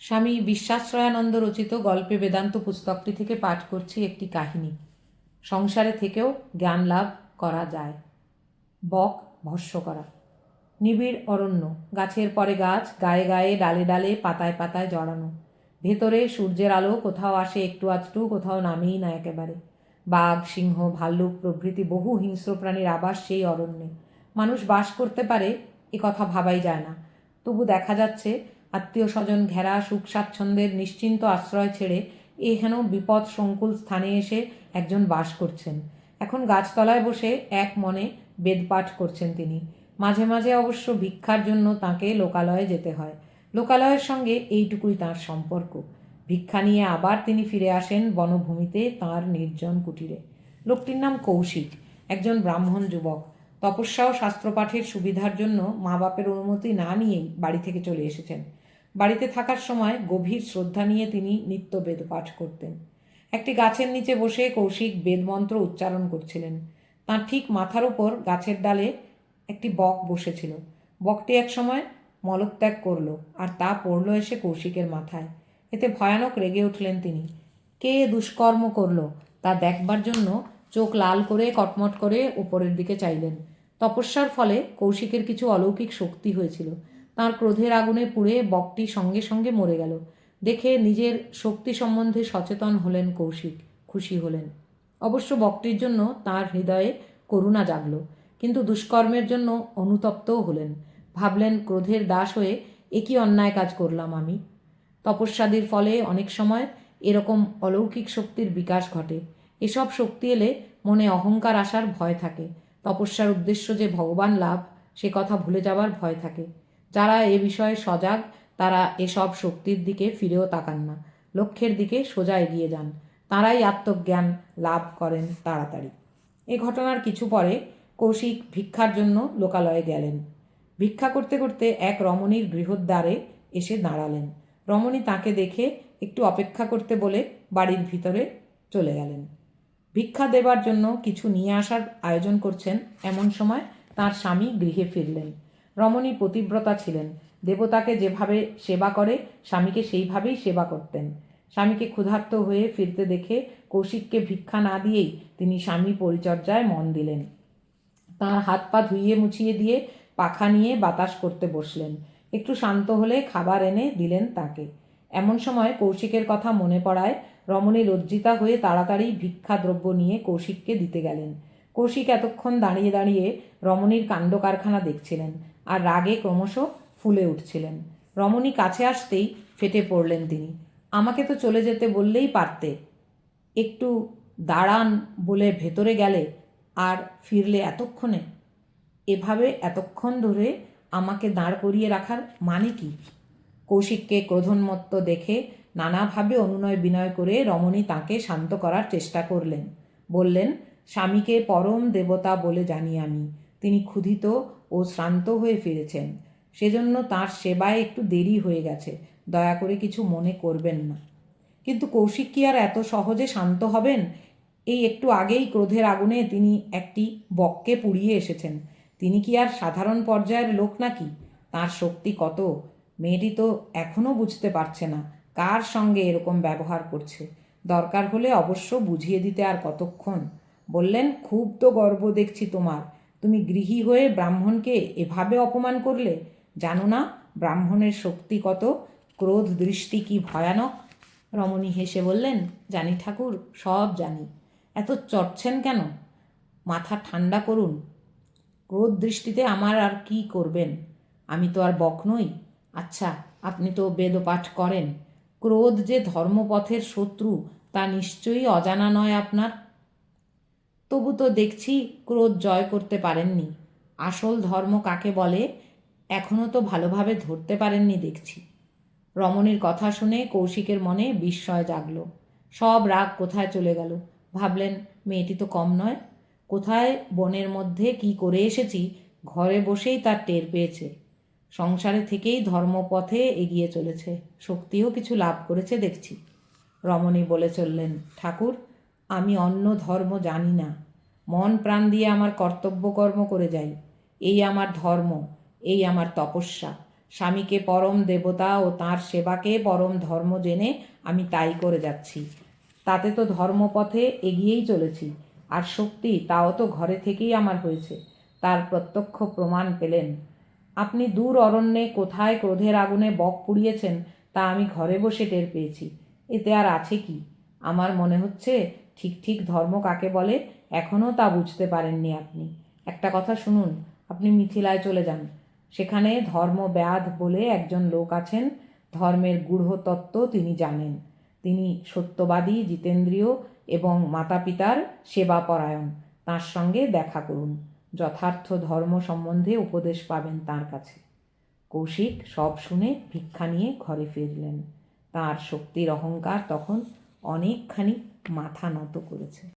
স্বামী বিশ্বাশ্রয়ানন্দ রচিত গল্পে বেদান্ত পুস্তকটি থেকে পাঠ করছি একটি কাহিনী। সংসারে থেকেও জ্ঞান লাভ করা যায়। বক ভস্য করা। নিবিড় অরণ্য, গাছের পরে গাছ, গায়ে গায়ে, ডালে ডালে, পাতায় পাতায় জড়ানো। ভেতরে সূর্যের আলো, কোথাও আসে একটু আধটু, কোথাও নামেই না একেবারে। বাঘ, সিংহ, ভাল্লুক প্রভৃতি বহু হিংস্র প্রাণীর আবাস সেই অরণ্যে। মানুষ বাস করতে পারে, এ কথা ভাবাই যায় না। তবু দেখা যাচ্ছে আত্মীয় স্বজন ঘেরা, সুখ স্বাচ্ছন্দ্যের নিশ্চিন্ত আশ্রয় ছেড়ে এ হেন বিপদ সংকুল স্থানে এসে একজন বাস করছেন। এখন গাছতলায় বসে এক মনে বেদপাঠ করছেন তিনি। মাঝে মাঝে অবশ্য ভিক্ষার জন্য তাকে লোকালয়ে যেতে হয়। লোকালয়ের সঙ্গে এইটুকুই তার সম্পর্ক। ভিক্ষা নিয়ে আবার তিনি ফিরে আসেন বনভূমিতে তার নির্জন কুটিরে। লোকটির নাম কৌশিক, একজন ব্রাহ্মণ যুবক। তপস্যা ও শাস্ত্রপাঠের সুবিধার জন্য মা বাপের অনুমতি না নিয়েই বাড়ি থেকে চলে এসেছেন। বাড়িতে থাকার সময় গভীর শ্রদ্ধা নিয়ে তিনি নিত্য বেদ পাঠ করতেন। একটি গাছের নিচে বসে কৌশিক বেদমন্ত্র উচ্চারণ করছিলেন। তাঁর ঠিক মাথার উপর গাছের ডালে একটি বক বসেছিল। বকটি এক সময় মলত্যাগ করল আর তা পড়ল এসে কৌশিকের মাথায়। এতে ভয়ানক রেগে উঠলেন তিনি। কে দুষ্কর্ম করল তা দেখবার জন্য চোখ লাল করে কটমট করে উপরের দিকে চাইলেন। তপস্যার ফলে কৌশিকের কিছু অলৌকিক শক্তি হয়েছিল। তার ক্রোধের আগুনে পুড়ে বকটি সঙ্গে সঙ্গে মরে গেল। দেখে নিজের শক্তি সম্বন্ধে সচেতন হলেন কৌশিক, খুশি হলেন। অবশ্য বকটির জন্য তার হৃদয়ে করুণা জাগল, কিন্তু দুষ্কর্মের জন্য অনুতপ্তও হলেন। ভাবলেন, ক্রোধের দাস হয়ে একই অন্যায় কাজ করলাম আমি? তপস্যাদির ফলে অনেক সময় এরকম অলৌকিক শক্তির বিকাশ ঘটে। এসব শক্তি এলে মনে অহংকার আসার ভয় থাকে। তপস্যার উদ্দেশ্য যে ভগবান লাভ, সে কথা ভুলে যাবার ভয় থাকে। যারা এ বিষয়ে সজাগ, তারা এসব শক্তির দিকে ফিরেও তাকান না। লক্ষ্যের দিকে সোজা এগিয়ে যান। তারাই আত্মজ্ঞান লাভ করেন তাড়াতাড়ি। এ ঘটনার কিছু পরে কৌশিক ভিক্ষার জন্য লোকালয়ে গেলেন। ভিক্ষা করতে করতে এক রমণীর গৃহদ্বারে এসে দাঁড়ালেন। রমণী তাকে দেখে একটু অপেক্ষা করতে বলে বাড়ির ভিতরে চলে গেলেন। ভিক্ষা দেবার জন্য কিছু নিয়ে আসার আয়োজন করছেন এমন সময় তার স্বামী গৃহে ফিরলেন। রমণী পতিব্রতা ছিলেন। দেবতাকে যেভাবে সেবা করে, স্বামীকে সেইভাবেই সেবা করতেন। স্বামীকে ক্ষুধার্ত হয়ে ফিরতে দেখে কৌশিককে ভিক্ষা না দিয়েই তিনি স্বামী পরিচর্যায় মন দিলেন। তার হাত পা ধুইয়ে মুছিয়ে দিয়ে পাখা নিয়ে বাতাস করতে বসলেন। একটু শান্ত হলে খাবার এনে দিলেন তাকে। এমন সময় কৌশিকের কথা মনে পড়ায় রমণী লজ্জিতা হয়ে তাড়াতাড়ি ভিক্ষা দ্রব্য নিয়ে কৌশিককে দিতে গেলেন। কৌশিক এতক্ষণ দাঁড়িয়ে দাঁড়িয়ে রমণীর কাণ্ড কারখানা দেখছিলেন আর রাগে ক্রমশ ফুলে উঠছিলেন। রমণী কাছে আসতেই ফেটে পড়লেন তিনি। আমাকে তো চলে যেতে বললেই পারতে। একটু দাঁড়ান বলে ভেতরে গেলে আর ফিরলে এতক্ষণে? এভাবে এতক্ষণ ধরে আমাকে দাঁড় করিয়ে রাখার মানে কি? কৌশিককে ক্রোধন্মত্ত দেখে নানাভাবে অনুনয় বিনয় করে রমণী তাকে শান্ত করার চেষ্টা করলেন। বললেন স্বামীকে পরম দেবতা বলে জানি আমি। তিনি ক্ষুধিত ও শ্রান্ত হয়ে ফিরেছেন। সেজন্য তার সেবায় একটু দেরি হয়ে গেছে। দয়া করে কিছু মনে করবেন না। কিন্তু কৌশিক কি আর এত সহজে শান্ত হবেন? এই একটু আগেই ক্রোধের আগুনে তিনি একটি বককে পুড়িয়ে এসেছেন। তিনি কি আর সাধারণ পর্যায়ের লোক নাকি? তার শক্তি কত? মেয়েটি তো এখনও বুঝতে পারছে না কার সঙ্গে এরকম ব্যবহার করছে। দরকার হলে অবশ্য বুঝিয়ে দিতে আর কতক্ষণ? বললেন, খুব তো গর্ব দেখছি তোমার। তুমি গৃহী হয়ে ব্রাহ্মণকে এভাবে অপমান করলে? জানো না ব্রাহ্মণের শক্তি কত? ক্রোধ দৃষ্টি কি ভয়ানক? রমণী হেসে বললেন, জানি ঠাকুর, সব জানি। এত চটছেন কেন? মাথা ঠান্ডা করুন। ক্রোধ দৃষ্টিতে আমার আর কি করবেন? আমি তো আর বক নই। আচ্ছা আপনি তো বেদপাঠ করেন। ক্রোধ যে ধর্মপথের শত্রু, তা নিশ্চয়ই অজানা নয় আপনার? তবু তো দেখছি ক্রোধ জয় করতে পারেননি। আসল ধর্ম কাকে বলে এখনও তো ভালোভাবে ধরতে পারেননি দেখছি। রমণীর কথা শুনে কৌশিকের মনে বিস্ময় জাগল। সব রাগ কোথায় চলে গেল? ভাবলেন, মেয়েটি তো কম নয়। কোথায় বনের মধ্যে কি করে এসেছি, ঘরে বসেই তার টের পেয়েছে। সংসারে থেকেই ধর্মপথে এগিয়ে চলেছে। শক্তিও কিছু লাভ করেছে দেখছি। রমণী বলে চললেন, ঠাকুর আমি অন্য ধর্ম জানি না। মন প্রাণ দিয়ে আমার কর্তব্য কর্ম করে যাই। এই আমার ধর্ম, এই আমার তপস্যা। স্বামীকে পরম দেবতা ও তার সেবাকে পরম ধর্ম জেনে আমি তাই করে যাচ্ছি। তাতে তো ধর্মপথে এগিয়েই চলেছি। আর শক্তি তাও তো ঘরে থেকেই আমার হয়েছে। তার প্রত্যক্ষ প্রমাণ পেলেন। আপনি দূর অরণ্যে কোথায় ক্রোধের আগুনে বক পুড়িয়েছেন তা আমি ঘরে বসে টের পেয়েছি। এতে আর আছে কি? আমার মনে হচ্ছে ঠিক ঠিক ধর্ম কাকে বলে এখনও তা বুঝতে পারেননি আপনি। একটা কথা শুনুন, আপনি মিথিলায় চলে যান। সেখানে ধর্ম ব্যাধ বলে একজন লোক আছেন, ধর্মের গূঢ় তত্ত্ব তিনি জানেন। তিনি সত্যবাদী, জিতেন্দ্রীয় এবং মাতা পিতার সেবাপরায়ণ। তাঁর সঙ্গে দেখা করুন, যথার্থ ধর্ম সম্বন্ধে উপদেশ পাবেন তার কাছে। কৌশিক সব শুনে ভিক্ষা নিয়ে ঘরে ফিরলেন। তার শক্তির অহংকার তখন অনেকখানি মাথা নত করেছে।